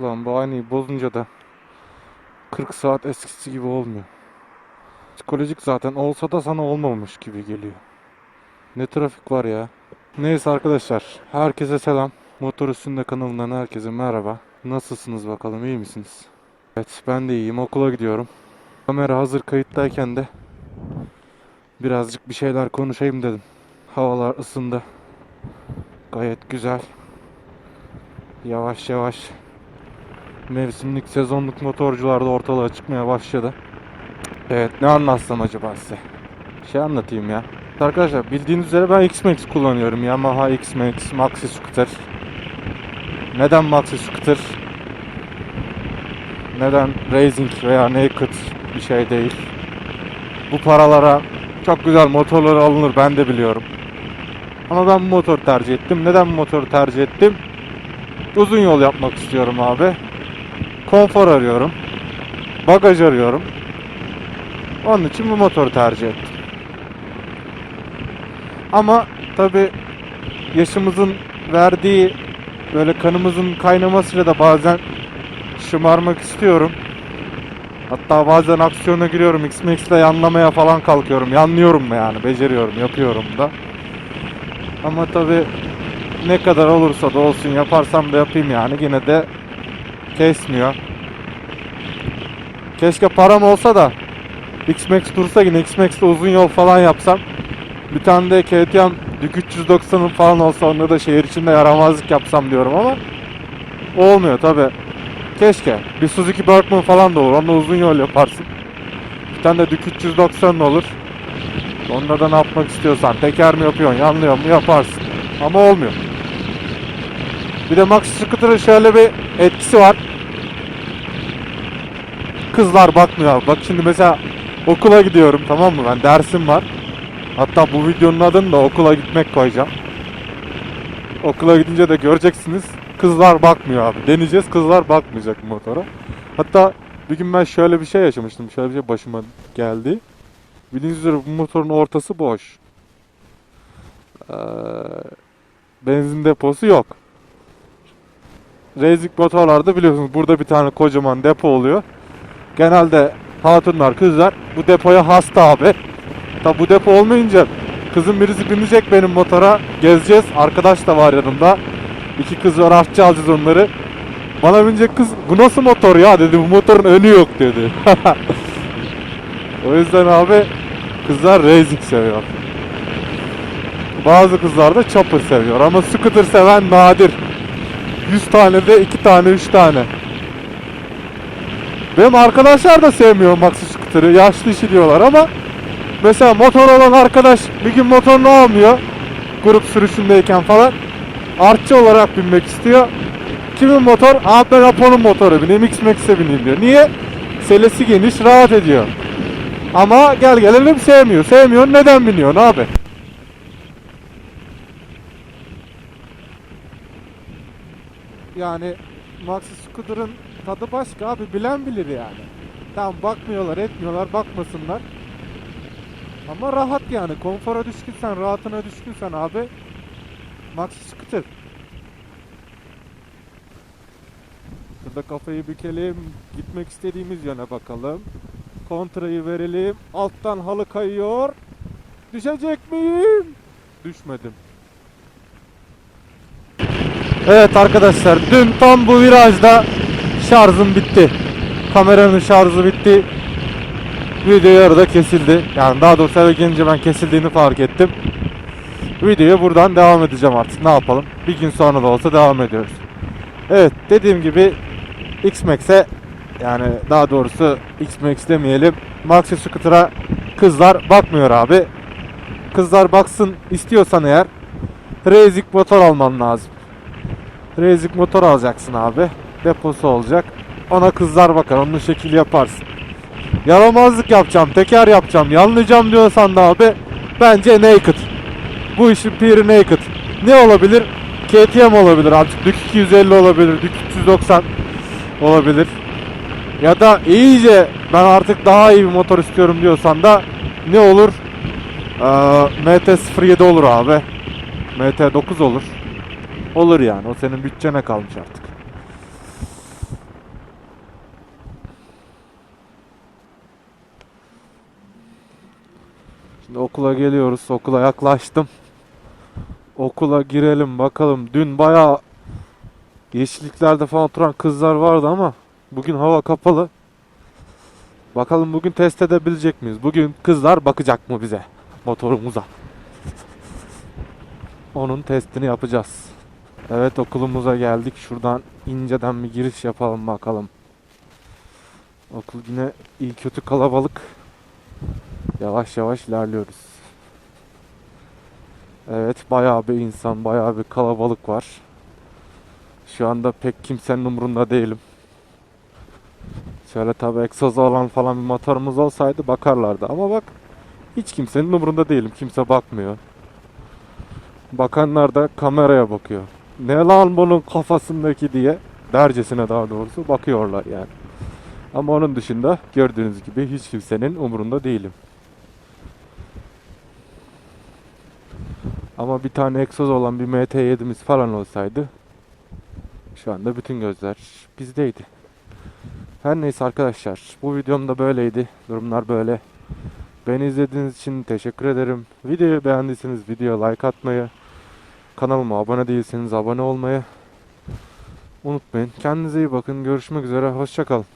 Ulan bu aynayı bozunca da 40 saat eskisi gibi olmuyor. Psikolojik zaten olsa da sana olmamış gibi geliyor. Ne trafik var ya. Neyse arkadaşlar. Herkese selam. Motor Üstünde kanalından herkese merhaba. Nasılsınız bakalım iyi misiniz? Evet ben de iyiyim okula gidiyorum. Kamera hazır kayıttayken de birazcık bir şeyler konuşayım dedim. Havalar ısındı. Gayet güzel. Yavaş yavaş mevsimlik sezonluk motorcular da ortalığa çıkmaya başladı. Evet ne anlatsam acaba size? Şey anlatayım ya. Arkadaşlar bildiğiniz üzere ben X-Max kullanıyorum. Yamaha X-Max, Maxi Scooter. Neden Maxi Scooter? Neden Racing veya Naked bir şey değil? Bu paralara çok güzel motorlar alınır ben de biliyorum. Ama ben bu motoru tercih ettim. Neden bu motoru tercih ettim? Uzun yol yapmak istiyorum abi. Konfor arıyorum. Bagaj arıyorum. Onun için bu motoru tercih ettim. Ama tabi yaşımızın verdiği böyle kanımızın kaynamasıyla da bazen şımarmak istiyorum. Hatta bazen aksiyona giriyorum. X-Max ile yanlamaya falan kalkıyorum. Yanlıyorum yani. Beceriyorum. Yapıyorum da. Ama tabi ne kadar olursa da olsun yaparsam da yapayım yani. Yine de kesmiyor. Keşke param olsa da X-Max dursa yine X-Max'te uzun yol falan yapsam. Bir tane de KTM Dük 390'ın falan olsa onda da şehir içinde yaramazlık yapsam diyorum ama olmuyor tabi. Keşke. Bir Suzuki Berkman falan da olur. Onunla uzun yol yaparsın. Bir tane de Dük 390 olur. Onda da ne yapmak istiyorsan. Teker mi yapıyorsun, yanlıyor mu yaparsın. Ama olmuyor. Bir de Maxi Scooter'ın şöyle bir etkisi var. Kızlar bakmıyor. Bak şimdi mesela okula gidiyorum tamam mı? Ben dersim var. Hatta bu videonun adını da okula gitmek koyacağım. Okula gidince de göreceksiniz. Kızlar bakmıyor abi. Deneyeceğiz kızlar bakmayacak motora. Hatta bir gün ben şöyle bir şey yaşamıştım. Şöyle bir şey başıma geldi. Bildiğiniz üzere bu motorun ortası boş. Ee, benzin deposu yok. Racing motorlarda biliyorsunuz burada bir tane kocaman depo oluyor. Genelde hatunlar kızlar bu depoya hasta abi. Tabi bu depo olmayınca kızın birisi binecek benim motora. Gezeceğiz. Arkadaş da var yanımda. İki kız var artçı alacağız onları. Bana binecek kız bu nasıl motor ya dedi. Bu motorun önü yok dedi. o yüzden abi kızlar racing seviyor. Bazı kızlar da chopper seviyor ama scooter seven nadir. 100 tane de 2 tane 3 tane. Benim arkadaşlar da sevmiyor maxi scooter'ı. Yaşlı işi diyorlar ama mesela motor olan arkadaş bir gün motorunu almıyor. Grup sürüşündeyken falan. Artçı olarak binmek istiyor. Kimin motor? Aa ben motoru bineyim X-Max'e bineyim diyor. Niye? Selesi geniş rahat ediyor. Ama gel gelelim sevmiyor. Sevmiyor neden biniyorsun abi? Yani Maxi Scooter'ın tadı başka abi bilen bilir yani. Tamam bakmıyorlar etmiyorlar bakmasınlar. Ama rahat yani konfora düşkünsen rahatına düşkünsen abi Maxi Scooter. Şurada kafayı bükelim gitmek istediğimiz yöne bakalım. Kontrayı verelim alttan halı kayıyor. Düşecek miyim? Düşmedim. Evet arkadaşlar dün tam bu virajda şarjım bitti. Kameranın şarjı bitti. Video yarıda kesildi. Yani daha doğrusu eve gelince ben kesildiğini fark ettim. Videoya buradan devam edeceğim artık. Ne yapalım? Bir gün sonra da olsa devam ediyoruz. Evet dediğim gibi X-Max'e yani daha doğrusu X-Max demeyelim. Maxi Scooter'a kızlar bakmıyor abi. Kızlar baksın istiyorsan eğer Racing motor alman lazım. Racing motor alacaksın abi. Deposu olacak. Ona kızlar bakar. Onun şekil yaparsın. Yaramazlık yapacağım. Teker yapacağım. Yanlayacağım diyorsan da abi. Bence Naked. Bu işin piri Naked. Ne olabilir? KTM olabilir artık. Dük 250 olabilir. Dük 390 olabilir. Ya da iyice ben artık daha iyi bir motor istiyorum diyorsan da ne olur? Ee, MT-07 olur abi. MT-9 olur. Olur yani. O senin bütçene kalmış artık. Şimdi okula geliyoruz. Okula yaklaştım. Okula girelim bakalım. Dün bayağı yeşilliklerde falan oturan kızlar vardı ama bugün hava kapalı. Bakalım bugün test edebilecek miyiz? Bugün kızlar bakacak mı bize motorumuza? Onun testini yapacağız. Evet okulumuza geldik. Şuradan inceden bir giriş yapalım bakalım. Okul yine iyi kötü kalabalık. Yavaş yavaş ilerliyoruz. Evet bayağı bir insan, bayağı bir kalabalık var. Şu anda pek kimsenin umurunda değilim. Şöyle tabi egzozu olan falan bir motorumuz olsaydı bakarlardı. Ama bak hiç kimsenin umurunda değilim. Kimse bakmıyor. Bakanlar da kameraya bakıyor. Ne lan bunun kafasındaki diye dercesine daha doğrusu bakıyorlar yani. Ama onun dışında gördüğünüz gibi hiç kimsenin umurunda değilim. Ama bir tane egzoz olan bir MT7'miz falan olsaydı şu anda bütün gözler bizdeydi. Her neyse arkadaşlar bu videom da böyleydi. Durumlar böyle. Beni izlediğiniz için teşekkür ederim. Videoyu beğendiyseniz videoya like atmayı, kanalıma abone değilseniz abone olmayı unutmayın. Kendinize iyi bakın. Görüşmek üzere. Hoşçakalın.